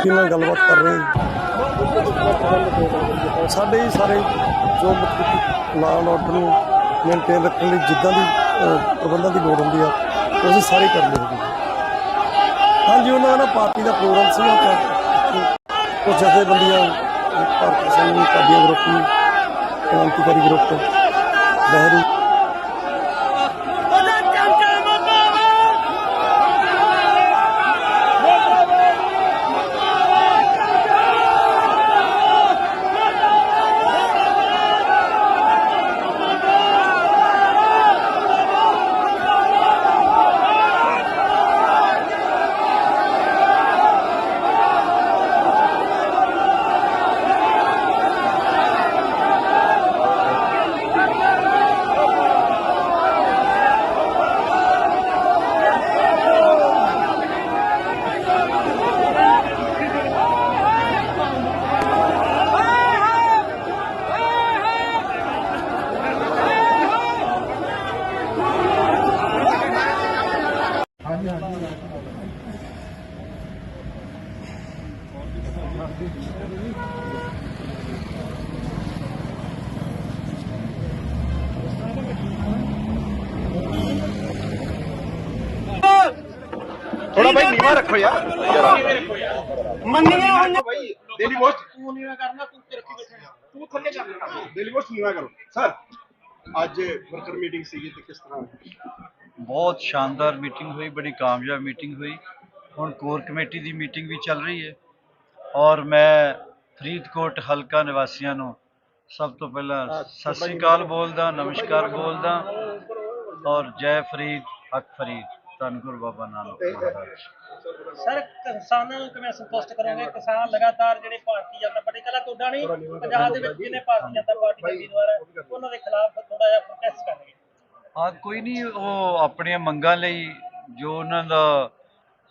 ਰਾਸ਼ਟਰਪਤੀ ਨਾਲ ਗੱਲਬਾਤ ਕਰ ਰਹੇ ਹਾਂ। ਸਾਡੇ ਹੀ ਸਾਰੇ ਜੋ ਮਤਲਬ ਆਰਡਰ ਨੂੰ ਮੇਨਟੇਨ ਰੱਖਣ ਲਈ ਜਿੱਦਾਂ ਦੀ ਪ੍ਰਬੰਧਾਂ ਦੀ ਲੋੜ ਹੁੰਦੀ ਆ, ਉਹ ਅਸੀਂ ਸਾਰੇ ਕਰਦੇ ਹਾਂ ਹਾਂਜੀ, ਉਹਨਾਂ ਦਾ ਪਾਰਟੀ ਦਾ ਪ੍ਰੋਗਰਾਮ ਸੀ, ਉਹ ਜਥੇਬੰਦੀਆਂ, ਭਾਰਤ ਕਿਸਾਨ ਕਾਬੀਆ ਗਰੁੱਪ, ਕ੍ਰਾਂਤੀਕਾਰੀ ਗਰੁੱਪ, ਬਹਿਰੂ ਥੋੜਾ ਭਾਈ ਨੀਵਾ ਰੱਖੋ ਯਾਰ। ਮੰਨੀਆਂ ਹੋਈਆਂ। ਭਾਈ ਦਿੱਲੀ ਪੋਸਟ ਤੂੰ ਨਹੀਂ ਕਰਨਾ ਤੂੰ ਤੇ ਰੱਖੀ ਬੈਠਾ ਤੂੰ ਥੱਲੇ ਕਰ ਦਿੱਲੀ ਪੋਸਟ ਨੀਵਾ ਕਰੋ। ਸਰ ਅੱਜ ਵਰਕਰ ਮੀਟਿੰਗ ਸੀਗੀ ਤੇ ਕਿਸ ਤਰ੍ਹਾਂ? ਬਹੁਤ ਸ਼ਾਨਦਾਰ ਮੀਟਿੰਗ ਹੋਈ ਬੜੀ ਕਾਮਯਾਬ ਮੀਟਿੰਗ ਹੋਈ। ਹੁਣ ਕੋਰ ਕਮੇਟੀ ਦੀ ਮੀਟਿੰਗ ਵੀ ਚੱਲ ਰਹੀ ਹੈ। ਔਰ ਮੈਂ ਫਰੀਦਕੋਟ ਹਲਕਾ ਨਿਵਾਸੀਆਂ ਨੂੰ ਸਭ ਤੋਂ ਪਹਿਲਾਂ ਸਤਿ ਸ੍ਰੀ ਅਕਾਲ ਬੋਲਦਾ ਨਮਸਕਾਰ ਬੋਲਦਾ। ਔਰ ਜੈ ਫਰੀਦ ਹਕ ਫਰੀਦ। ਧੰਨ ਗੁਰੂ ਬਾਬਾ ਨਾਨਕ ਸਰ ਕਿਸਾਨਾਂ ਨੂੰ ਕਿਵੇਂ ਸੰਤੁਸ਼ਟ ਕਰੋਗੇ? ਕਿਸਾਨ ਲਗਾਤਾਰ ਜਿਹੜੇ ਭਾਰਤੀ ਜਨਤਾ ਪਾਰਟੀ ਕੱਲਾ ਤੁਹਾਡਾ ਨਹੀਂ ਪੰਜਾਬ ਦੇ ਵਿੱਚ ਜਿਹਨੇ ਭਾਰਤੀ ਜਨਤਾ ਪਾਰਟੀ ਦੇ ਉਮੀਦਵਾਰ ਹੈ ਉਹਨਾਂ ਦੇ ਖਿਲਾਫ ਥੋੜਾ ਜਿਹਾ ਪ੍ਰੋਟੈਸਟ ਕਰਨਗੇ ਆ ਕੋਈ ਨਹੀਂ ਉਹ ਆਪਣੀਆਂ ਮੰਗਾਂ ਲਈ ਜੋ ਉਹਨਾਂ ਦਾ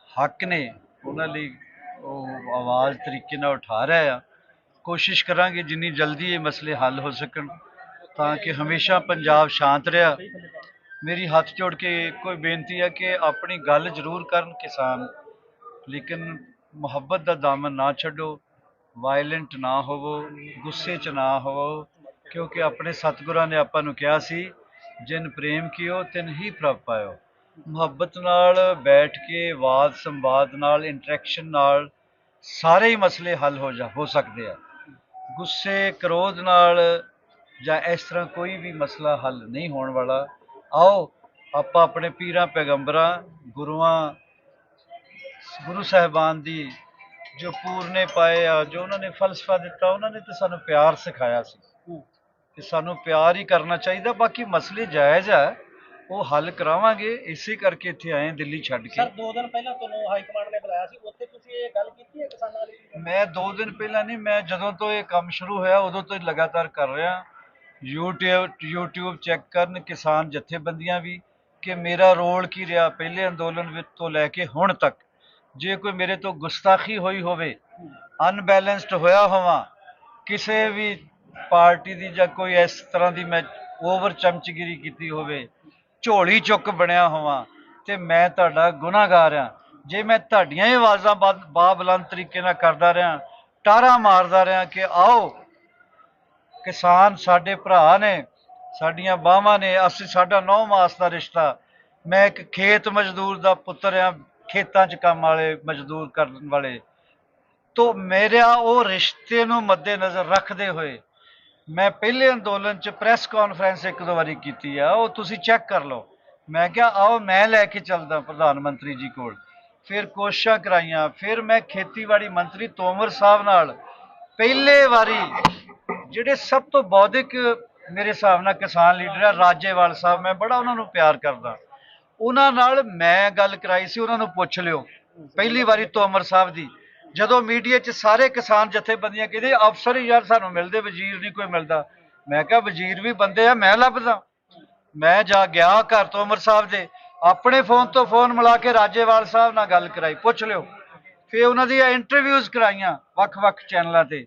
ਹੱਕ ਨੇ ਉਹਨਾਂ ਲਈ ਉਹ ਆਵਾਜ਼ ਤਰੀਕੇ ਨਾਲ ਉਠਾ ਰਿਹਾ ਆ। ਕੋਸ਼ਿਸ਼ ਕਰਾਂਗੇ ਜਿੰਨੀ ਜਲਦੀ ਇਹ ਮਸਲੇ ਹੱਲ ਹੋ ਸਕਣ ਤਾਂ ਕਿ ਹਮੇਸ਼ਾ ਪੰਜਾਬ ਸ਼ਾਂਤ ਰਿਹਾ। ਮੇਰੀ ਹੱਥ ਜੋੜ ਕੇ ਕੋਈ ਬੇਨਤੀ ਹੈ ਕਿ ਆਪਣੀ ਗੱਲ ਜ਼ਰੂਰ ਕਰਨ ਕਿਸਾਨ। ਲੇਕਿਨ ਮੁਹੱਬਤ ਦਾ ਦਾਮਨ ਨਾ ਛੱਡੋ ਵਾਇਲੈਂਟ ਨਾ ਹੋਵੋ, ਗੁੱਸੇ 'ਚ ਨਾ ਹੋਵੋ, ਕਿਉਂਕਿ ਆਪਣੇ ਸਤਿਗੁਰਾਂ ਨੇ ਆਪਾਂ ਨੂੰ ਕਿਹਾ ਸੀ, ਜਿਨ ਪ੍ਰੇਮ ਕੀਓ, ਤਿਨ ਹੀ ਪ੍ਰਭ ਪਾਇਓ। ਮੁਹੱਬਤ ਨਾਲ ਬੈਠ ਕੇ, ਵਾਦ ਸੰਵਾਦ ਨਾਲ ਇੰਟਰੈਕਸ਼ਨ ਨਾਲ ਸਾਰੇ ਹੀ ਮਸਲੇ ਹੱਲ ਹੋ ਜਾ, ਹੋ ਸਕਦੇ ਆ। ਗੁੱਸੇ, ਕ੍ਰੋਧ ਨਾਲ ਜਾਂ ਇਸ ਤਰ੍ਹਾਂ ਕੋਈ ਵੀ ਮਸਲਾ ਹੱਲ ਨਹੀਂ ਹੋਣ ਵਾਲਾ ਆਓ ਆਪਾਂ ਆਪਣੇ ਪੀਰਾਂ ਪੈਗੰਬਰਾਂ ਗੁਰੂਆਂ ਗੁਰੂ ਸਾਹਿਬਾਨ ਦੀ ਜੋ ਪੂਰਨੇ ਪਾਏ ਆ ਜੋ ਉਹਨਾਂ ਨੇ ਫਲਸਫਾ ਦਿੱਤਾ ਉਹਨਾਂ ਨੇ ਤਾਂ ਸਾਨੂੰ ਪਿਆਰ ਸਿਖਾਇਆ ਸੀ ਕਿ ਸਾਨੂੰ ਪਿਆਰ ਹੀ ਕਰਨਾ ਚਾਹੀਦਾ ਬਾਕੀ ਮਸਲੇ ਜਾਇਜ਼ ਆ ਉਹ ਹੱਲ ਕਰਾਵਾਂਗੇ ਇਸੇ ਕਰਕੇ ਇੱਥੇ ਆਏ ਦਿੱਲੀ ਛੱਡ ਕੇ। ਸਰ ਦੋ ਦਿਨ ਪਹਿਲਾਂ ਤੁਹਾਨੂੰ ਹਾਈ ਕਮਾਂਡ ਨੇ ਬੁਲਾਇਆ ਸੀ ਉੱਥੇ ਤੁਸੀਂ ਇਹ ਗੱਲ ਕੀਤੀ ਹੈ ਕਿਸਾਨਾਂ ਵਾਲੀ ਮੈਂ ਦੋ ਦਿਨ ਪਹਿਲਾਂ ਨਹੀਂ ਮੈਂ ਜਦੋਂ ਤੋਂ ਇਹ ਕੰਮ ਸ਼ੁਰੂ ਹੋਇਆ ਉਦੋਂ ਤੋਂ ਲਗਾਤਾਰ ਕਰ ਰਿਹਾ। YouTube YouTube ਚੈੱਕ ਕਰਨ ਕਿਸਾਨ ਜਥੇਬੰਦੀਆਂ ਵੀ ਕਿ ਮੇਰਾ ਰੋਲ ਕੀ ਰਿਹਾ ਪਹਿਲੇ ਅੰਦੋਲਨ ਵਿੱਚ ਤੋਂ ਲੈ ਕੇ ਹੁਣ ਤੱਕ। ਜੇ ਕੋਈ ਮੇਰੇ ਤੋਂ ਗੁਸਤਾਖੀ ਹੋਈ ਹੋਵੇ ਅਨਬੈਲੈਂਸਡ ਹੋਇਆ ਹੋਵਾਂ, ਕਿਸੇ ਵੀ ਪਾਰਟੀ ਦੀ ਜਾਂ ਕੋਈ ਇਸ ਤਰ੍ਹਾਂ ਦੀ ਮੈਂ ਓਵਰ ਚਮਚਗਿਰੀ ਕੀਤੀ ਹੋਵੇ, ਝੋਲੀ ਚੁੱਕ ਬਣਿਆ ਹੋਵਾਂ, ਤੇ ਮੈਂ ਤੁਹਾਡਾ ਗੁਨਾਹਗਾਰ ਆ ਜੇ ਮੈਂ ਤੁਹਾਡੀਆਂ ਹੀ ਆਵਾਜ਼ਾਂ ਬਾ- ਬਾਬੁਲੰਦ ਤਰੀਕੇ ਨਾਲ ਕਰਦਾ ਰਿਹਾ ਟਾਰਾ ਮਾਰਦਾ ਰਿਹਾ ਕਿ ਆਓ ਕਿਸਾਨ ਸਾਡੇ ਭਰਾ ਨੇ, ਸਾਡੀਆਂ ਬਾਹਾਂ ਨੇ, ਅਸੀਂ ਸਾਡਾ ਨੌ ਮਾਸ ਦਾ ਰਿਸ਼ਤਾ। ਮੈਂ ਇੱਕ ਖੇਤ ਮਜ਼ਦੂਰ ਦਾ ਪੁੱਤਰ ਆ ਖੇਤਾਂ 'ਚ ਕੰਮ ਵਾਲੇ, ਮਜ਼ਦੂਰ ਕਰਨ ਵਾਲੇ। ਤੋਂ ਮੇਰਾ ਉਹ ਰਿਸ਼ਤੇ ਨੂੰ ਮੱਦੇਨਜ਼ਰ ਰੱਖਦੇ ਹੋਏ ਮੈਂ ਪਹਿਲੇ ਅੰਦੋਲਨ 'ਚ ਪ੍ਰੈਸ ਕਾਨਫਰੰਸ ਇੱਕ ਦੋ ਵਾਰੀ ਕੀਤੀ ਆ, ਉਹ ਤੁਸੀਂ ਚੈੱਕ ਕਰ ਲਓ। ਮੈਂ ਕਿਹਾ, ਆਓ ਮੈਂ ਲੈ ਕੇ ਚੱਲਦਾ ਪ੍ਰਧਾਨ ਮੰਤਰੀ ਜੀ ਕੋਲ। ਫਿਰ ਕੋਸ਼ਿਸ਼ਾਂ ਕਰਾਈਆਂ, ਫਿਰ ਮੈਂ ਖੇਤੀਬਾੜੀ ਮੰਤਰੀ ਤੋਮਰ ਸਾਹਿਬ ਨਾਲ ਪਹਿਲੇ ਵਾਰੀ ਜਿਹੜੇ ਸਭ ਤੋਂ ਬੌਧਿਕ ਮੇਰੇ ਹਿਸਾਬ ਨਾਲ ਕਿਸਾਨ ਲੀਡਰ ਆ, ਰਾਜੇਵਾਲ ਸਾਹਿਬ, ਮੈਂ ਬੜਾ ਉਹਨਾਂ ਨੂੰ ਪਿਆਰ ਕਰਦਾ। ਉਹਨਾਂ ਨਾਲ ਮੈਂ ਗੱਲ ਕਰਾਈ ਸੀ, ਉਹਨਾਂ ਨੂੰ ਪੁੱਛ ਲਿਓ। ਪਹਿਲੀ ਵਾਰੀ ਤੋਮਰ ਸਾਹਿਬ ਦੀ। ਜਦੋਂ ਮੀਡੀਆ 'ਚ ਸਾਰੇ ਕਿਸਾਨ ਜਥੇਬੰਦੀਆਂ ਕਹਿੰਦੇ, ਅਫਸਰ ਹੀ ਯਾਰ, ਸਾਨੂੰ ਮਿਲਦੇ, ਵਜ਼ੀਰ ਨਹੀਂ ਕੋਈ ਮਿਲਦਾ। ਮੈਂ ਕਿਹਾ, ਵਜ਼ੀਰ ਵੀ ਬੰਦੇ ਆ, ਮੈਂ ਲੱਭਦਾ। ਮੈਂ ਜਾ ਗਿਆ ਘਰ ਤੋਮਰ ਸਾਹਿਬ ਦੇ। ਆਪਣੇ ਫੋਨ ਤੋਂ ਫੋਨ ਮਿਲਾ ਕੇ ਰਾਜੇਵਾਲ ਸਾਹਿਬ ਨਾਲ ਗੱਲ ਕਰਾਈ। ਪੁੱਛ ਲਿਓ। ਫਿਰ ਉਹਨਾਂ ਦੀਆਂ ਇੰਟਰਵਿਊਜ਼ ਕਰਾਈਆਂ ਵੱਖ-ਵੱਖ ਚੈਨਲਾਂ ਤੇ।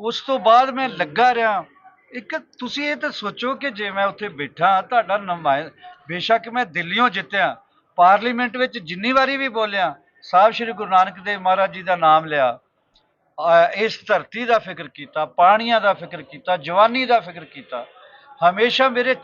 ਉਸ ਤੋਂ ਬਾਅਦ ਮੈਂ ਲੱਗਾ ਰਿਹਾ। ਇੱਕ ਤੁਸੀਂ ਇਹ ਤਾਂ ਸੋਚੋ ਕਿ ਜੇ ਮੈਂ ਉੱਥੇ ਬੈਠਾ, ਤੁਹਾਡਾ ਨੁਮਾਇ, ਬੇਸ਼ੱਕ ਮੈਂ ਦਿੱਲੀੋਂ ਜਿੱਤਿਆ। ਪਾਰਲੀਮੈਂਟ ਵਿੱਚ ਜਿੰਨੀ ਵਾਰੀ ਵੀ ਬੋਲਿਆ, ਸਾਹਿਬ ਸ੍ਰੀ ਗੁਰੂ ਨਾਨਕ ਦੇਵ ਮਹਾਰਾਜ ਜੀ ਦਾ ਨਾਮ ਲਿਆ। ਇਸ ਧਰਤੀ ਦਾ ਫਿਕਰ ਕੀਤਾ, ਪਾਣੀਆਂ ਦਾ ਫਿਕਰ ਕੀਤਾ, ਜਵਾਨੀ ਦਾ ਫਿਕਰ ਕੀਤਾ। ਹਮੇਸ਼ਾ ਮੇਰੇ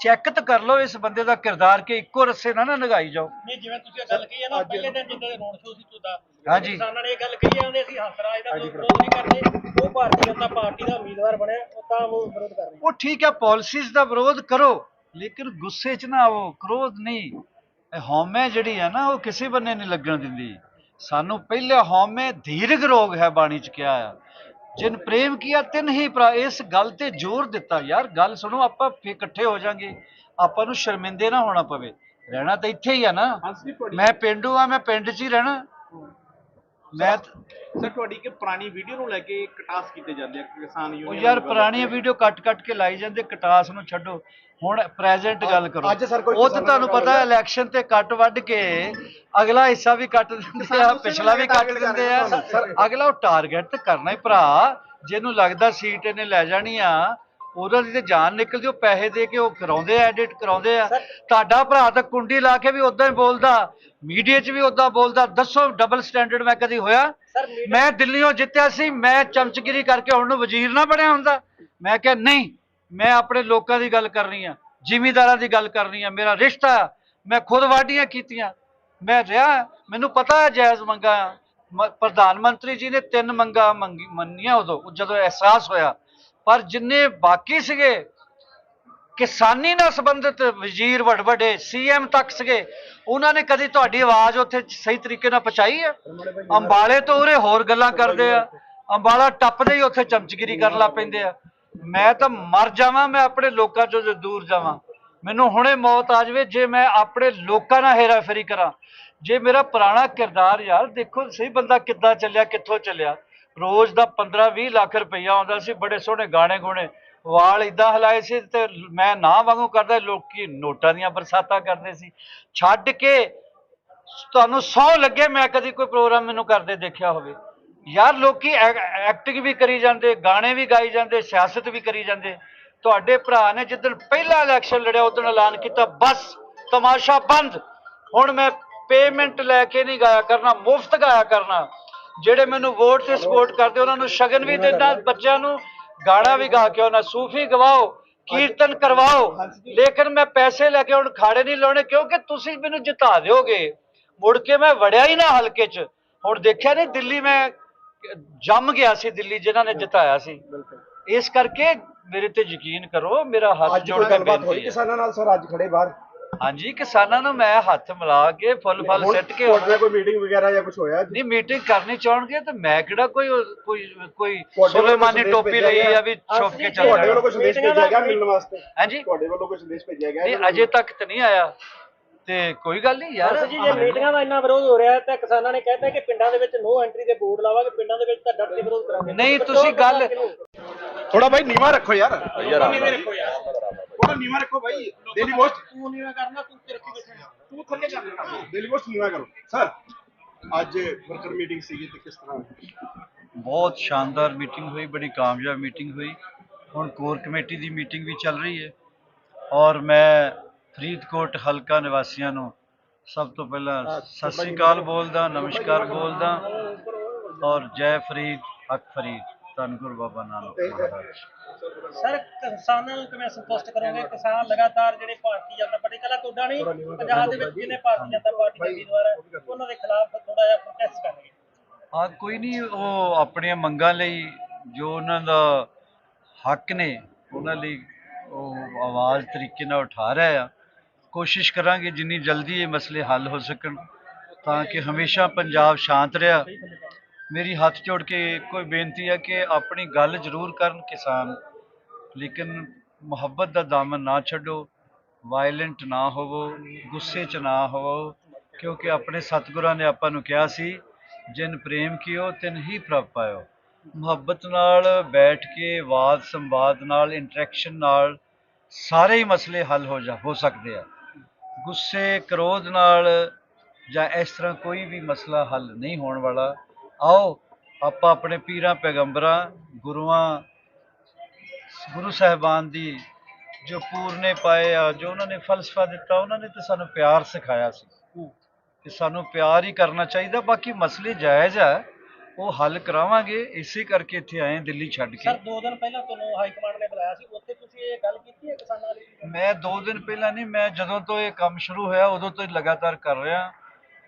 ਚੈੱਕ ਤਾਂ ਕਰ ਲਓ ਇਸ ਬੰਦੇ ਦਾ ਕਿਰਦਾਰ ਕਿ ਇੱਕੋ ਰੱਸੇ ਨਾਲ ਨਾ ਨਗਾਈ ਜਾਓ। ਨਹੀਂ ਜਿਵੇਂ ਤੁਸੀਂ ਇਹ ਗੱਲ ਕਹੀ ਹੈ ਨਾ ਪਹਿਲੇ ਦਿਨ ਜਿੱਦਾਂ ਦੇ ਰੋਡ ਸ਼ੋਅ ਸੀ ਤੁਹਾਡਾ ਹਾਂਜੀ। ਕਿਸਾਨਾਂ ਨੇ ਇਹ ਗੱਲ ਕਹੀ ਹੈ ਉਹਨੇ ਅਸੀਂ ਹੰਸਰਾਜ ਦਾ ਕੋਈ ਵਿਰੋਧ ਨਹੀਂ ਕਰਦੇ ਉਹ ਭਾਰਤੀ ਜਨਤਾ ਪਾਰਟੀ ਦਾ ਉਮੀਦਵਾਰ ਬਣਿਆ ਉਹ ਤਾਂ ਉਹ ਵਿਰੋਧ ਕਰ ਰਹੇ ਉਹ ਠੀਕ ਹੈ ਪਾਲਿਸੀਜ਼ ਦਾ ਵਿਰੋਧ ਕਰੋ ਲੇਕਿਨ ਗੁੱਸੇ 'ਚ ਨਾ ਆਵੋ ਕ੍ਰੋਧ ਨਹੀਂ। ਇਹ ਹਉਮੈ ਜਿਹੜੀ ਹੈ ਨਾ ਉਹ ਕਿਸੇ ਬੰਨੇ ਨਹੀਂ ਲੱਗਣ ਦਿੰਦੀ। ਸਾਨੂੰ ਪਹਿਲੇ ਹਉਮੈ ਧੀਰਗ ਰੋਗ ਹੈ ਬਾਣੀ 'ਚ ਕਿਹਾ ਆ। ਜਿਨ ਪ੍ਰੇਮ ਕੀਆ ਤਿਨ ਹੀ ਭਰਾ ਇਸ ਗੱਲ ਤੇ ਜ਼ੋਰ ਦਿੱਤਾ ਯਾਰ ਗੱਲ ਸੁਣੋ ਆਪਾਂ ਇਕੱਠੇ ਹੋ ਜਾਾਂਗੇ ਆਪਾਂ ਨੂੰ ਸ਼ਰਮਿੰਦੇ ਨਾ ਹੋਣਾ ਪਵੇ। ਰਹਿਣਾ ਤਾਂ ਇੱਥੇ ਹੀ ਆ ਨਾ। ਮੈਂ ਪਿੰਡੂ ਆ ਮੈਂ ਪਿੰਡ 'ਚ ਹੀ ਰਹਿਣਾ। ਮੈਂ ਸਰ ਤੁਹਾਡੀ ਕਿ ਪੁਰਾਣੀ ਵੀਡੀਓ ਨੂੰ ਲੈ ਕੇ ਕਟਾਸ ਕੀਤੇ ਜਾਂਦੇ ਆ ਕਿਸਾਨ ਉਹ ਯੂਨੀਅਨ ਯਾਰ ਪੁਰਾਣੀਆਂ ਵੀਡੀਓ ਕੱਟ ਕੱਟ ਕੇ ਲਾਈ ਜਾਂਦੇ ਕਟਾਸ ਨੂੰ ਛੱਡੋ। ਹੁਣ ਪ੍ਰੈਜ਼ੈਂਟ ਗੱਲ ਕਰੋ। ਅੱਜ ਸਰ ਕੋਈ ਉਹ ਤਾਂ ਕਿਸਾਨਾਂ ਤੁਹਾਨੂੰ ਨਾਲ ਪਤਾ ਇਲੈਕਸ਼ਨ ਤੇ ਕੱਟ ਵੱਢ ਕੇ ਅਗਲਾ ਹਿੱਸਾ ਵੀ ਕੱਟ ਦਿੰਦੇ ਆ ਪਿਛਲਾ ਵੀ ਕੱਟ ਦਿੰਦੇ ਆ। ਅਗਲਾ ਉਹ ਟਾਰਗੇਟ ਤੇ ਕਰਨਾ ਹੀ ਭਰਾ ਜਿਹਨੂੰ ਲੱਗਦਾ ਸੀਟ ਇਹਨੇ ਲੈ ਜਾਣੀ ਆ। ਉਹਦਾ ਦੀ ਤੇ ਜਾਨ ਨਿਕਲਦੀ ਉਹ ਪੈਸੇ ਦੇ ਕੇ ਉਹ ਕਰਾਉਂਦੇ ਆ ਐਡਿਟ ਕਰਾਉਂਦੇ ਆ। ਤੁਹਾਡਾ ਭਰਾ ਤਾਂ ਕੁੰਡੀ ਲਾ ਕੇ ਵੀ ਉਦਾਂ ਹੀ ਬੋਲਦਾ ਮੀਡੀਆ 'ਚ ਵੀ ਉਦਾਂ ਬੋਲਦਾ ਦੱਸੋ ਡਬਲ ਸਟੈਂਡਰਡ ਮੈਂ ਕਦੀ ਹੋਇਆ? ਮੈਂ ਦਿੱਲੀੋਂ ਜਿੱਤਿਆ ਸੀ ਮੈਂ ਚਮਚਗਿਰੀ ਕਰਕੇ ਹੁਣ ਨੂੰ ਵਜ਼ੀਰ ਨਾ ਬਣਿਆ ਹੁੰਦਾ। ਮੈਂ ਕਿਹਾ ਨਹੀਂ ਮੈਂ ਆਪਣੇ ਲੋਕਾਂ ਦੀ ਗੱਲ ਕਰਨੀ ਆ ਜ਼ਿਮੀਂਦਾਰਾਂ ਦੀ ਗੱਲ ਕਰਨੀ ਆ ਮੇਰਾ ਰਿਸ਼ਤਾ। ਮੈਂ ਖੁਦ ਵਾਢੀਆਂ ਕੀਤੀਆਂ। ਮੈਂ ਰਿਹਾ ਮੈਨੂੰ ਪਤਾ ਹੈ ਜਾਇਜ਼ ਮੰਗਾ ਪ੍ਰਧਾਨ ਮੰਤਰੀ ਜੀ ਨੇ ਤਿੰਨ ਮੰਗਾ ਮੰਗੀ ਮੰਨੀਆਂ ਉਦੋਂ ਜਦੋਂ ਅਹਿਸਾਸ ਹੋਇਆ। ਪਰ ਜਿੰਨੇ ਬਾਕੀ ਸੀਗੇ, ਕਿਸਾਨੀ ਨਾਲ ਸੰਬੰਧਿਤ ਵਜ਼ੀਰ ਵੱਡ ਵੱਡੇ ਸੀਐਮ ਤੱਕ ਸੀਗੇ, ਉਹਨਾਂ ਨੇ ਕਦੀ ਤੁਹਾਡੀ ਆਵਾਜ਼ ਉੱਥੇ ਸਹੀ ਤਰੀਕੇ ਨਾਲ ਪਹੁੰਚਾਈ ਹੈ? ਅੰਬਾਲੇ ਤੋਂ ਉਰੇ ਹੋਰ ਗੱਲਾਂ ਕਰਦੇ ਆ। ਅੰਬਾਲਾ ਟੱਪਦੇ ਹੀ ਉੱਥੇ ਚਮਚਗਿਰੀ ਕਰਨ ਲੱਗ ਪੈਂਦੇ ਆ। ਮੈਂ ਤਾਂ ਮਰ ਜਾਵਾਂ, ਮੈਂ ਆਪਣੇ ਲੋਕਾਂ ਤੋਂ ਦੂਰ ਜਾਵਾਂ। ਮੈਨੂੰ ਹੁਣੇ ਮੌਤ ਆ ਜਾਵੇ, ਜੇ ਮੈਂ ਆਪਣੇ ਲੋਕਾਂ ਨਾਲ ਹੇਰਾਫੇਰੀ ਕਰਾਂ। ਜੇ ਮੇਰਾ ਪੁਰਾਣਾ ਕਿਰਦਾਰ, ਯਾਰ ਦੇਖੋ ਸਹੀ ਬੰਦਾ ਕਿੱਦਾਂ ਚੱਲਿਆ, ਕਿੱਥੋਂ ਚੱਲਿਆ। ਰੋਜ਼ ਦਾ 15 20 ਲੱਖ ਰੁਪਈਆ ਆਉਂਦਾ ਸੀ, ਬੜੇ ਸੋਹਣੇ ਗਾਣੇ ਗੋਣੇ, ਵਾਲ ਇਦਾਂ ਹਲਾਏ ਸੀ ਤੇ ਮੈਂ ਨਾ ਵਾਂਗੂ ਕਰਦਾ, ਲੋਕੀ ਨੋਟਾਂ ਦੀਆਂ ਬਰਸਾਤਾਂ ਕਰਦੇ ਸੀ। ਛੱਡ ਕੇ ਤੁਹਾਨੂੰ ਸੌ ਲੱਗੇ, ਮੈਂ ਕਦੀ ਕੋਈ ਪ੍ਰੋਗਰਾਮ ਮੈਨੂੰ ਕਰਦੇ ਦੇਖਿਆ ਹੋਵੇ। ਯਾਰ ਲੋਕੀ ਐਕਟਿੰਗ ਵੀ ਕਰੀ ਜਾਂਦੇ, ਗਾਣੇ ਵੀ ਗਾਈ ਜਾਂਦੇ, ਸਿਆਸਤ ਵੀ ਕਰੀ ਜਾਂਦੇ। ਤੁਹਾਡੇ ਭਰਾ ਨੇ ਜਿੱਦਣ ਪਹਿਲਾ ਇਲੈਕਸ਼ਨ ਲੜਿਆ, ਉਦੋਂ ਐਲਾਨ ਕੀਤਾ, ਬਸ, ਤਮਾਸ਼ਾ ਬੰਦ। ਹੁਣ ਮੈਂ ਪੇਮੈਂਟ ਲੈ ਕੇ ਨਹੀਂ ਗਾਇਆ ਕਰਨਾ, ਮੁਫਤ ਗਾਇਆ ਕਰਨਾ। ਜਿਹੜੇ ਮੈਨੂੰ ਵੋਟ ਤੇ ਸਪੋਰਟ ਕਰਦੇ ਉਹਨਾਂ ਨੂੰ ਸ਼ਗਨ ਵੀ ਦਿੰਦਾ ਬੱਚਿਆਂ ਨੂੰ ਗਾਣਾ ਵੀ ਗਾ ਕੇ ਉਹਨਾਂ ਸੂਫੀ ਗਵਾਓ ਕੀਰਤਨ ਕਰਵਾਓ। ਲੇਕਿਨ ਮੈਂ ਪੈਸੇ ਲੈ ਕੇ ਹੁਣ ਖਾੜੇ ਨਹੀਂ ਲਾਉਣੇ ਕਿਉਂਕਿ ਤੁਸੀਂ ਮੈਨੂੰ ਜਿਤਾ ਦਿਓਗੇ। ਮੁੜ ਕੇ ਮੈਂ ਵੜਿਆ ਹੀ ਨਾ ਹਲਕੇ 'ਚ। ਹੁਣ ਦੇਖਿਆ ਨਹੀਂ ਦਿੱਲੀ ਮੈਂ ਜੰਮ ਗਿਆ ਸੀ ਦਿੱਲੀ ਜਿਨ੍ਹਾਂ ਨੇ ਜਿਤਾਇਆ ਸੀ। ਇਸ ਕਰਕੇ ਮੇਰੇ ਤੇ ਯਕੀਨ ਕਰੋ ਮੇਰਾ ਹੱਥ ਜੋੜ ਕੇ ਬੇਨਤੀ ਹੈ। ਕਿਸਾਨਾਂ ਨਾਲ ਸਰ ਅੱਜ ਖੜੇ ਬਾਹਰ। ਹਾਂਜੀ ਕਿਸਾਨਾਂ ਨੂੰ ਮੈਂ ਹੱਥ ਮਿਲਾ ਕੇ ਫੁੱਲ ਫਲ ਸਿੱਟ ਕੇ ਤੁਹਾਡੇ ਨਾਲ ਕੋਈ ਮੀਟਿੰਗ ਵਗੈਰਾ ਜਾਂ ਕੁਝ ਹੋਇਆ ਨਹੀਂ ਮੀਟਿੰਗ ਕਰਨੀ ਚਾਹਣਗੇ ਤੇ ਮੈਂ ਕਿਹੜਾ ਕੋਈ ਕੋਈ ਕੋਈ ਸੁਲੇਮਾਨੀ ਟੋਪੀ ਲਈ। ਆ ਵੀ ਛੁਪ ਕੇ ਚੱਲ ਤੁਹਾਡੇ ਵੱਲੋਂ ਜਾਣਾ ਕੋਈ ਸੰਦੇਸ਼ ਮੀਟਿੰਗਾਂ ਭੇਜਿਆ ਗਿਆ ਦਾ- ਮਿਲਣ ਵਾਸਤੇ? ਹਾਂਜੀ। ਤੁਹਾਡੇ ਵੱਲੋਂ ਕੋਈ ਸੰਦੇਸ਼ ਭੇਜਿਆ ਗਿਆ ਨਹੀਂ ਅਜੇ ਤੱਕ ਤਾਂ ਨਹੀਂ ਆਇਆ। ਤੇ ਕੋਈ ਗੱਲ ਨਹੀਂ ਯਾਰ। ਜੀ ਜੇ ਮੀਟਿੰਗਾਂ ਦਾ ਇੰਨਾ ਵਿਰੋਧ ਹੋ ਰਿਹਾ ਤਾਂ ਕਿਸਾਨਾਂ ਨੇ ਕਹਿਤਾ ਕਿ ਪਿੰਡਾਂ ਦੇ ਵਿੱਚ ਨੋ ਐਂਟਰੀ ਦੇ ਬੋਰਡ ਲਾਵਾਂਗੇ ਪਿੰਡਾਂ ਦੇ ਵਿੱਚ ਤਾਂ ਡਟ ਕੇ ਵਿਰੋਧ ਕਰਾਂਗੇ। ਨਹੀਂ ਤੁਸੀਂ ਗੱਲ ਥੋੜਾ ਭਾਈ ਨੀਵਾ ਰੱਖੋ ਯਾਰ। ਯਾਰ ਨੀਵੇਂ ਰੱਖੋ ਯਾਰ। ਥੋੜਾ ਨੀਵਾ ਰੱਖੋ ਭਾਈ ਡੇਲੀ ਪੋਸਟ ਤੂੰ ਨੀਵੇਂ ਕਰਨਾ ਤੂੰ ਤੇ ਰੱਖੀ ਬੈਠਾ ਤੂੰ ਥੱਲੇ ਕਰ ਡੇਲੀ ਪੋਸਟ ਨੀਵਾ ਕਰੋ। ਸਰ ਅੱਜ ਵਰਕਰ ਮੀਟਿੰਗ ਸੀਗੀ ਤੇ ਕਿਸ ਤਰ੍ਹਾਂ ਬਹੁਤ ਸ਼ਾਨਦਾਰ ਮੀਟਿੰਗ ਹੋਈ ਬੜੀ ਕਾਮਯਾਬ ਮੀਟਿੰਗ ਹੋਈ। ਹੁਣ ਕੋਰ ਕਮੇਟੀ ਦੀ ਮੀਟਿੰਗ ਵੀ ਚੱਲ ਰਹੀ ਹੈ। ਔਰ ਮੈਂ ਫਰੀਦਕੋਟ ਹਲਕਾ ਨਿਵਾਸੀਆਂ ਨੂੰ ਸਭ ਤੋਂ ਪਹਿਲਾਂ ਸਤਿ ਸ੍ਰੀ ਅਕਾਲ ਬੋਲਦਾ ਨਮਸਕਾਰ ਬੋਲਦਾ। ਔਰ ਜੈ ਫਰੀਦ ਹਕ ਫਰੀਦ ਧੰਨ ਗੁਰੂ ਬਾਬਾ ਨਾਨਕ। ਮਹਾਰਾਜ ਸਰ ਕਿਸਾਨਾਂ ਨੂੰ ਕਿਵੇਂ ਸੰਤੁਸ਼ਟ ਕਰੋਗੇ? ਕਿਸਾਨ ਲਗਾਤਾਰ ਜਿਹੜੇ ਭਾਰਤੀ ਜਨਤਾ ਪਾਰਟੀ ਕੱਲਾ ਤੁਹਾਡਾ ਨਹੀਂ ਪੰਜਾਬ ਦੇ ਵਿੱਚ ਜਿਹਨੇ ਭਾਰਤੀ ਜਨਤਾ ਪਾਰਟੀ ਦੇ ਉਮੀਦਵਾਰ ਹੈ ਉਹਨਾਂ ਦੇ ਖਿਲਾਫ ਥੋੜਾ ਜਿਹਾ ਪ੍ਰੋਟੈਸਟ ਕਰ ਰਹੇ ਹਾਂ ਕੋਈ ਨਹੀਂ ਉਹ ਆਪਣੀਆਂ ਮੰਗਾਂ ਲਈ ਜੋ ਉਹਨਾਂ ਦਾ ਹੱਕ ਨੇ ਉਹਨਾਂ ਲਈ ਉਹ ਆਵਾਜ਼ ਤਰੀਕੇ ਨਾਲ ਉਠਾ ਰਹੇ ਆ। ਕੋਸ਼ਿਸ਼ ਕਰਾਂਗੇ ਜਿੰਨੀ ਜਲਦੀ ਇਹ ਮਸਲੇ ਹੱਲ ਹੋ ਸਕਣ ਤਾਂ ਕਿ ਹਮੇਸ਼ਾ ਪੰਜਾਬ ਸ਼ਾਂਤ ਰਿਹਾ। ਮੇਰੀ ਹੱਥ ਜੋੜ ਕੇ ਕੋਈ ਬੇਨਤੀ ਹੈ ਕਿ ਆਪਣੀ ਗੱਲ ਜ਼ਰੂਰ ਕਰਨ ਕਿਸਾਨ। ਲੇਕਿਨ ਮੁਹੱਬਤ ਦਾ ਦਾਮਨ ਨਾ ਛੱਡੋ ਵਾਇਲੈਂਟ ਨਾ ਹੋਵੋ, ਗੁੱਸੇ 'ਚ ਨਾ ਹੋਵੋ, ਕਿਉਂਕਿ ਆਪਣੇ ਸਤਿਗੁਰਾਂ ਨੇ ਆਪਾਂ ਨੂੰ ਕਿਹਾ ਸੀ, ਜਿਨ ਪ੍ਰੇਮ ਕੀਓ, ਤਿਨ ਹੀ ਪ੍ਰਭ ਪਾਇਓ। ਮੁਹੱਬਤ ਨਾਲ ਬੈਠ ਕੇ, ਵਾਦ ਸੰਵਾਦ ਨਾਲ ਇੰਟਰੈਕਸ਼ਨ ਨਾਲ ਸਾਰੇ ਹੀ ਮਸਲੇ ਹੱਲ ਹੋ ਜਾ, ਹੋ ਸਕਦੇ ਆ। ਗੁੱਸੇ, ਕਰੋਧ ਨਾਲ ਜਾਂ ਇਸ ਤਰ੍ਹਾਂ ਕੋਈ ਵੀ ਮਸਲਾ ਹੱਲ ਨਹੀਂ ਹੋਣ ਵਾਲਾ, ਆਓ, ਆਪਾਂ ਆਪਣੇ ਪੀਰਾਂ, ਪੈਗੰਬਰਾਂ, ਗੁਰੂਆਂ ਗੁਰੂ ਸਾਹਿਬਾਨ ਦੀ ਜੋ ਪੂਰਨੇ ਪਾਏ ਆ ਜੋ ਉਹਨਾਂ ਨੇ ਫਲਸਫਾ ਦਿੱਤਾ ਉਹਨਾਂ ਨੇ ਤਾਂ ਸਾਨੂੰ ਪਿਆਰ ਸਿਖਾਇਆ ਸੀ। ਕਿ ਸਾਨੂੰ ਪਿਆਰ ਹੀ ਕਰਨਾ ਚਾਹੀਦਾ ਬਾਕੀ ਮਸਲੇ ਜਾਇਜ਼ ਆ ਉਹ ਹੱਲ ਕਰਾਵਾਂਗੇ ਇਸੇ ਕਰਕੇ ਇੱਥੇ ਆਏ ਦਿੱਲੀ ਛੱਡ ਸਰ ਕੇ ਦੋ ਦਿਨ ਪਹਿਲਾਂ ਤੁਹਾਨੂੰ ਹਾਈ ਕਮਾਂਡ ਨੇ ਬੁਲਾਇਆ ਸੀ ਉੱਥੇ ਤੁਸੀਂ ਇਹ ਗੱਲ ਕੀਤੀ ਹੈ ਕਿਸਾਨਾਂ ਵਾਲੀ ਮੈਂ 2 ਦਿਨ ਪਹਿਲਾਂ ਨਹੀਂ ਮੈਂ ਜਦੋਂ ਤੋਂ ਇਹ ਕੰਮ ਸ਼ੁਰੂ ਹੋਇਆ ਉਦੋਂ ਤੋਂ ਲਗਾਤਾਰ ਕਰ ਰਿਹਾ।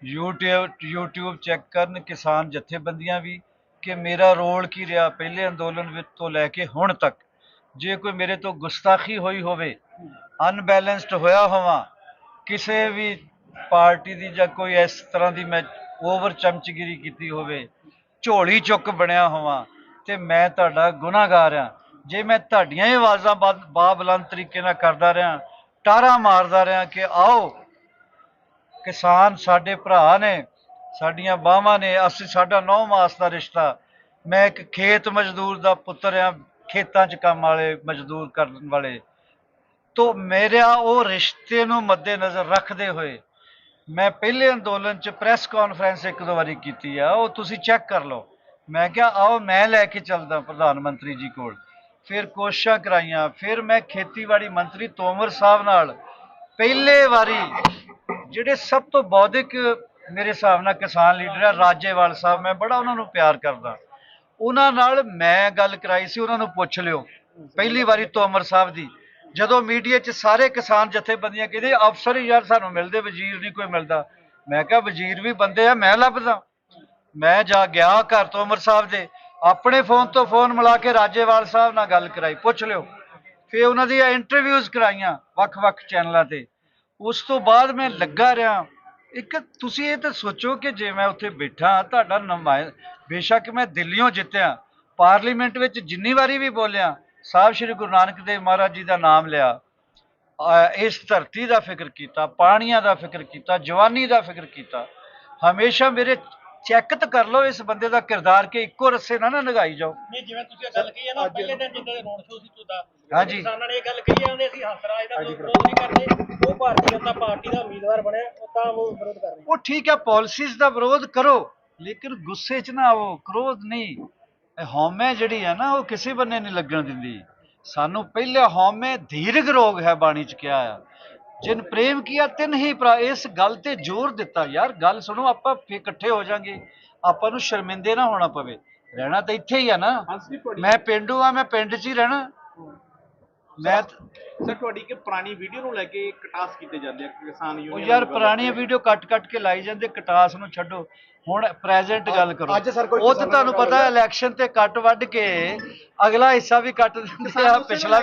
YouTube YouTube ਚੈੱਕ ਕਰਨ ਕਿਸਾਨ ਜਥੇਬੰਦੀਆਂ ਵੀ ਕਿ ਮੇਰਾ ਰੋਲ ਕੀ ਰਿਹਾ ਪਹਿਲੇ ਅੰਦੋਲਨ ਵਿੱਚ ਤੋਂ ਲੈ ਕੇ ਹੁਣ ਤੱਕ। ਜੇ ਕੋਈ ਮੇਰੇ ਤੋਂ ਗੁਸਤਾਖੀ ਹੋਈ ਹੋਵੇ ਅਨਬੈਲੈਂਸਡ ਹੋਇਆ ਹੋਵਾਂ, ਕਿਸੇ ਵੀ ਪਾਰਟੀ ਦੀ ਜਾਂ ਕੋਈ ਇਸ ਤਰ੍ਹਾਂ ਦੀ ਮੈਂ ਓਵਰ ਚਮਚਗਿਰੀ ਕੀਤੀ ਹੋਵੇ, ਝੋਲੀ ਚੁੱਕ ਬਣਿਆ ਹੋਵਾਂ, ਤੇ ਮੈਂ ਤੁਹਾਡਾ ਗੁਨਾਹਗਾਰ ਆ ਜੇ ਮੈਂ ਤੁਹਾਡੀਆਂ ਹੀ ਆਵਾਜ਼ਾਂ ਬਾ- ਬਾਬੁਲੰਦ ਤਰੀਕੇ ਨਾਲ ਕਰਦਾ ਰਿਹਾ ਟਾਰਾ ਮਾਰਦਾ ਰਿਹਾ ਕਿ ਆਓ, ਕਿਸਾਨ ਸਾਡੇ ਭਰਾ ਨੇ, ਸਾਡੀਆਂ ਬਾਹਾਂ ਨੇ, ਅਸੀਂ ਸਾਡਾ ਨੌ ਮਾਸ ਦਾ ਰਿਸ਼ਤਾ, ਮੈਂ ਇੱਕ ਖੇਤ ਮਜ਼ਦੂਰ ਦਾ ਪੁੱਤਰ ਆ ਖੇਤਾਂ 'ਚ ਕੰਮ ਵਾਲੇ, ਮਜ਼ਦੂਰ ਕਰਨ ਵਾਲੇ। ਤੋ ਮੇਰਾ ਉਹ ਰਿਸ਼ਤੇ ਨੂੰ ਮੱਦੇਨਜ਼ਰ ਰੱਖਦੇ ਹੋਏ ਮੈਂ ਪਹਿਲੇ ਅੰਦੋਲਨ 'ਚ ਪ੍ਰੈਸ ਕਾਨਫਰੰਸ ਇੱਕ ਦੋ ਵਾਰੀ ਕੀਤੀ ਆ। ਉਹ ਤੁਸੀਂ ਚੈੱਕ ਕਰ ਲਓ। ਮੈਂ ਕਿਹਾ, ਆਓ ਮੈਂ ਲੈ ਕੇ ਚੱਲਦਾ ਪ੍ਰਧਾਨ ਮੰਤਰੀ ਜੀ ਕੋਲ। ਫਿਰ ਕੋਸ਼ਿਸ਼ਾਂ ਕਰਾਈਆਂ। ਫਿਰ ਮੈਂ ਖੇਤੀਬਾੜੀ ਮੰਤਰੀ ਤੋਮਰ ਸਾਹਿਬ ਨਾਲ ਪਹਿਲੇ ਵਾਰੀ ਜਿਹੜੇ ਸਭ ਤੋਂ ਬੌਧਿਕ ਮੇਰੇ ਹਿਸਾਬ ਨਾਲ ਕਿਸਾਨ ਲੀਡਰ ਆ, ਰਾਜੇਵਾਲ ਸਾਹਿਬ, ਮੈਂ ਬੜਾ ਉਹਨਾਂ ਨੂੰ ਪਿਆਰ ਕਰਦਾ। ਉਹਨਾਂ ਨਾਲ ਮੈਂ ਗੱਲ ਕਰਾਈ ਸੀ, ਉਹਨਾਂ ਨੂੰ ਪੁੱਛ ਲਿਓ। ਪਹਿਲੀ ਵਾਰੀ ਤੋਮਰ ਸਾਹਿਬ ਦੀ। ਜਦੋਂ ਮੀਡੀਆ 'ਚ ਸਾਰੇ ਕਿਸਾਨ ਜਥੇਬੰਦੀਆਂ ਕਹਿੰਦੇ, ਅਫਸਰ ਹੀ ਯਾਰ, ਸਾਨੂੰ ਮਿਲਦੇ, ਵਜ਼ੀਰ ਨਹੀਂ ਕੋਈ ਮਿਲਦਾ। ਮੈਂ ਕਿਹਾ, ਵਜ਼ੀਰ ਵੀ ਬੰਦੇ ਆ, ਮੈਂ ਲੱਭਦਾ। ਮੈਂ ਜਾ ਗਿਆ ਘਰ ਤੋਮਰ ਸਾਹਿਬ ਦੇ। ਆਪਣੇ ਫੋਨ ਤੋਂ ਫੋਨ ਮਿਲਾ ਕੇ ਰਾਜੇਵਾਲ ਸਾਹਿਬ ਨਾਲ ਗੱਲ ਕਰਾਈ, ਪੁੱਛ ਲਿਓ। ਫਿਰ ਉਹਨਾਂ ਦੀਆਂ ਇੰਟਰਵਿਊਜ਼ ਕਰਾਈਆਂ ਵੱਖ-ਵੱਖ ਚੈਨਲਾਂ ਤੇ। ਉਸ ਤੋਂ ਬਾਅਦ ਮੈਂ ਲੱਗਾ ਰਿਹਾ। ਇੱਕ ਤੁਸੀਂ ਇਹ ਤਾਂ ਸੋਚੋ ਕਿ ਜੇ ਮੈਂ ਉੱਥੇ ਬੈਠਾ, ਤੁਹਾਡਾ ਨੁਮਾਇੰ ਬੇਸ਼ੱਕ ਮੈਂ ਦਿੱਲੀੋਂ ਜਿੱਤਿਆ, ਪਾਰਲੀਮੈਂਟ ਵਿੱਚ ਜਿੰਨੀ ਵਾਰੀ ਵੀ ਬੋਲਿਆ, ਸਾਹਿਬ ਸ੍ਰੀ ਗੁਰੂ ਨਾਨਕ ਦੇਵ ਮਹਾਰਾਜ ਜੀ ਦਾ ਨਾਮ ਲਿਆ ਇਸ ਧਰਤੀ ਦਾ ਫਿਕਰ ਕੀਤਾ, ਪਾਣੀਆਂ ਦਾ ਫਿਕਰ ਕੀਤਾ, ਜਵਾਨੀ ਦਾ ਫਿਕਰ ਕੀਤਾ, ਹਮੇਸ਼ਾ ਮੇਰੇ ਚੈੱਕ ਤਾਂ ਕਰ ਲਓ ਇਸ ਬੰਦੇ ਦਾ ਕਿਰਦਾਰ ਕਿ ਇੱਕੋ ਰੱਸੇ ਨਾ ਨਾ ਨਗਾਈ ਜਾਓ। ਨਹੀਂ ਜਿਵੇਂ ਤੁਸੀਂ ਇਹ ਗੱਲ ਕਹੀ ਹੈ ਨਾ ਪਹਿਲੇ ਦਿਨ ਜਿੱਦਾਂ ਦੇ ਰੋਡ ਸ਼ੋਅ ਸੀ ਤੁਹਾਡਾ ਹਾਂਜੀ। ਕਿਸਾਨਾਂ ਨੇ ਇਹ ਗੱਲ ਕਹੀ ਜਾਂਦੇ ਅਸੀਂ ਹੰਸਰਾਜ ਦਾ ਕੋਈ ਵਿਰੋਧ ਨਹੀਂ ਕਰਦੇ ਉਹ ਭਾਰਤੀ ਜਨਤਾ ਪਾਰਟੀ ਦਾ ਉਮੀਦਵਾਰ ਬਣਿਆ ਉਹ ਤਾਂ ਉਹ ਵਿਰੋਧ ਕਰ ਰਹੇ। ਉਹ ਠੀਕ ਹੈ ਪਾਲਿਸੀਜ਼ ਦਾ ਵਿਰੋਧ ਕਰੋ ਲੇਕਿਨ ਗੁੱਸੇ 'ਚ ਨਾ ਆਵੋ ਕ੍ਰੋਧ ਨਹੀਂ। ਇਹ ਹਉਮੈ ਜਿਹੜੀ ਹੈ ਨਾ ਉਹ ਕਿਸੇ ਬੰਨੇ ਨਹੀਂ ਲੱਗਣ ਦਿੰਦੀ। ਸਾਨੂੰ ਪਹਿਲੇ ਹਉਮੈ ਧੀਰਗ ਰੋਗ ਹੈ ਬਾਣੀ 'ਚ ਕਿਹਾ ਆ। ਜਿਨ ਪ੍ਰੇਮ ਕੀਆ ਤਿਨ ਹੀ ਭਰਾ ਇਸ ਗੱਲ ਤੇ ਜ਼ੋਰ ਦਿੱਤਾ ਯਾਰ ਗੱਲ ਸੁਣੋ ਆਪਾਂ ਫੇ ਇਕੱਠੇ ਹੋ ਜਾਾਂਗੇ ਆਪਾਂ ਨੂੰ ਸ਼ਰਮਿੰਦੇ ਨਾ ਹੋਣਾ ਪਵੇ। ਰਹਿਣਾ ਤਾਂ ਇੱਥੇ ਹੀ ਆ ਨਾ। ਮੈਂ ਪਿੰਡੂ ਆ ਮੈਂ ਪਿੰਡ 'ਚ ਹੀ ਰਹਿਣਾ। ਮੈਂ ਸਰ ਤੁਹਾਡੀ ਕਿ ਪੁਰਾਣੀ ਵੀਡੀਓ ਨੂੰ ਲੈ ਕੇ ਕਟਾਸ ਕੀਤੇ ਜਾਂਦੇ ਆ ਕਿਸਾਨ ਉਹ ਯੂਨੀਅਨ ਯਾਰ ਵੱਲੋਂ। ਪੁਰਾਣੀਆਂ ਵੀਡੀਓ ਕੱਟ ਕੱਟ ਕੇ ਲਾਈ ਜਾਂਦੇ ਕਟਾਸ ਨੂੰ ਛੱਡੋ। ਹੁਣ ਪ੍ਰੈਜ਼ੈਂਟ ਗੱਲ ਕਰੋ। ਅੱਜ ਸਰ ਕੋਈ ਉਹ ਤਾਂ ਤੁਹਾਨੂੰ ਪਤਾ ਇਲੈਕਸ਼ਨ ਤੇ ਕੱਟ ਵੱਢ ਕੇ ਅਗਲਾ ਹਿੱਸਾ ਵੀ ਕੱਟ ਦਿੰਦੇ ਆ ਪਿਛਲਾ